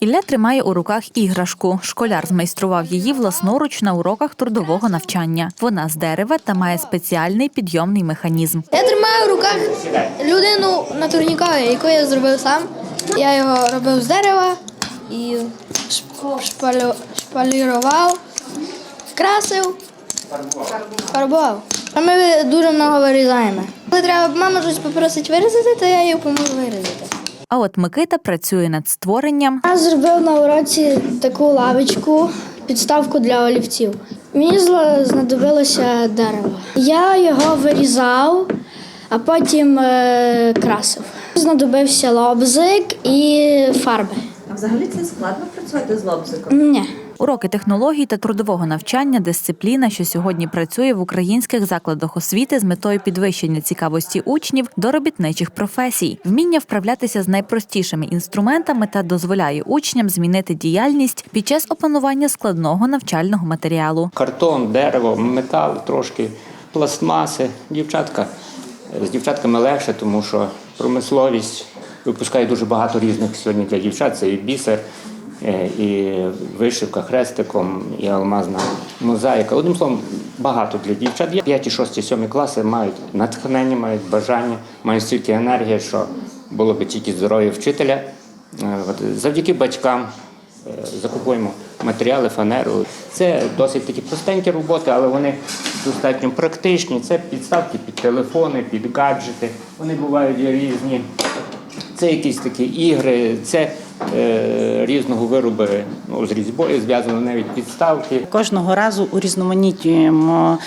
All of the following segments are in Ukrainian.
Ілля тримає у руках іграшку. Школяр змайстрував її власноруч на уроках трудового навчання. Вона з дерева та має спеціальний підйомний механізм. Я тримаю в руках людину на турнікові, яку я зробив сам. Я його робив з дерева і шп- шпалю, шпалірував, красив, фарбував. А ми дуже много вирізаємо. Коли треба мама щось попросить вирізати, то я її поможу вирізати. А от Микита працює над створенням Я зробив на уроці таку лавочку, підставку для олівців. Мені знадобилося дерево. Я його вирізав, а потім е, красив. Знадобився лобзик і фарби. А взагалі це складно працювати з лобзиком? Ні. Уроки технологій та трудового навчання, дисципліна, що сьогодні працює в українських закладах освіти з метою підвищення цікавості учнів до робітничих професій, вміння вправлятися з найпростішими інструментами та дозволяє учням змінити діяльність під час опанування складного навчального матеріалу. картон, дерево, метал, трошки пластмаси. Дівчатка з дівчатками легше, тому що промисловість випускає дуже багато різних сьогодні для дівчат. Це і бісер, і вишивка хрестиком, і алмазна мозаїка. Одним словом, багато для дівчат. Є 5, 6, 7 класи мають натхнення, мають бажання, мають стільки енергії, що було би тільки здоров'я вчителя. Е, Завдяки батькам Е, закупуємо матеріали, фанеру. Це досить такі простенькі роботи, але вони достатньо практичні. Це підставки під телефони, під гаджети. Вони бувають різні. Це якісь такі ігри, це е, різного вироби ну, з різьбою зв'язано навіть підставки. Кожного разу урізноманітнюємо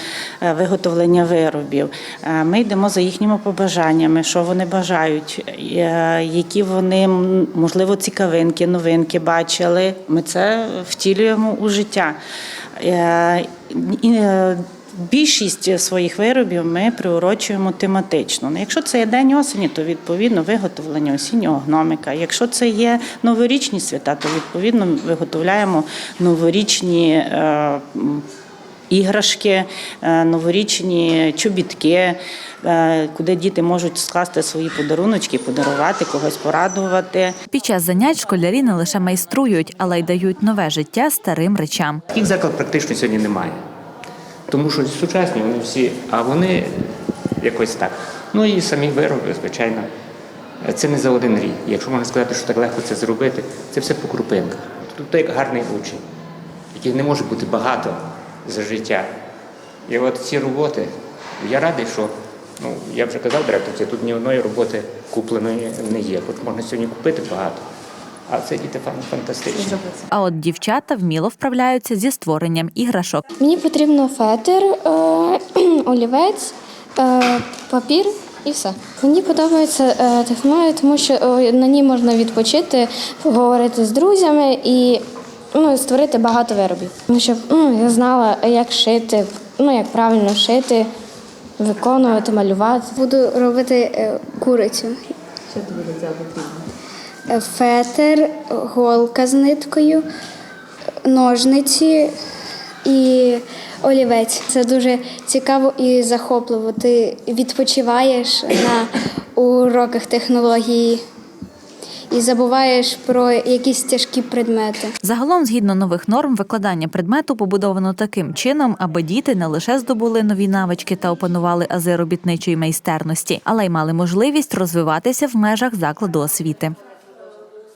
е, виготовлення виробів. Е, Ми йдемо за їхніми побажаннями, що вони бажають, е, які вони можливо цікавинки, новинки бачили. Ми це втілюємо у життя. Більшість своїх виробів ми приурочуємо тематично. Ну, Якщо це є день осені, то відповідно виготовлення осіннього гномика. Якщо це є новорічні свята, то відповідно виготовляємо новорічні е, іграшки, е, новорічні чобітки, е, куди діти можуть скласти свої подаруночки, подарувати, когось порадувати. Під час занять школярі не лише майструють, але й дають нове життя старим речам. Таких заклад практично сьогодні немає. Тому що сучасні вони всі, а вони якось так. Ну і самі вироби, звичайно, це не за один рік. Якщо можна сказати, що так легко це зробити, це все по крупинках. Тобто як гарний учень, яких не може бути багато за життя. І от ці роботи, я радий, що ну, я вже казав директорці, тут ні одної роботи купленої не є. Хоч можна сьогодні купити багато. А це діти фан- фантастичні. А от дівчата вміло вправляються зі створенням іграшок. Мені потрібно фетр, е, олівець, е, папір і все. Мені подобається е, технологія, тому що е, на ній можна відпочити, поговорити з друзями і ну, створити багато виробів. Тому що ну, я знала, як шити, ну, як правильно шити, виконувати, малювати. Буду робити е, курицю. Що тобі для цього потрібно? Е, Фетр, голка з ниткою, ножниці і олівець. Це дуже цікаво і захопливо. Ти відпочиваєш на уроках технології і забуваєш про якісь тяжкі предмети. Загалом, згідно нових норм, викладання предмету побудовано таким чином, аби діти не лише здобули нові навички та опанували ази робітничої майстерності, але й мали можливість розвиватися в межах закладу освіти.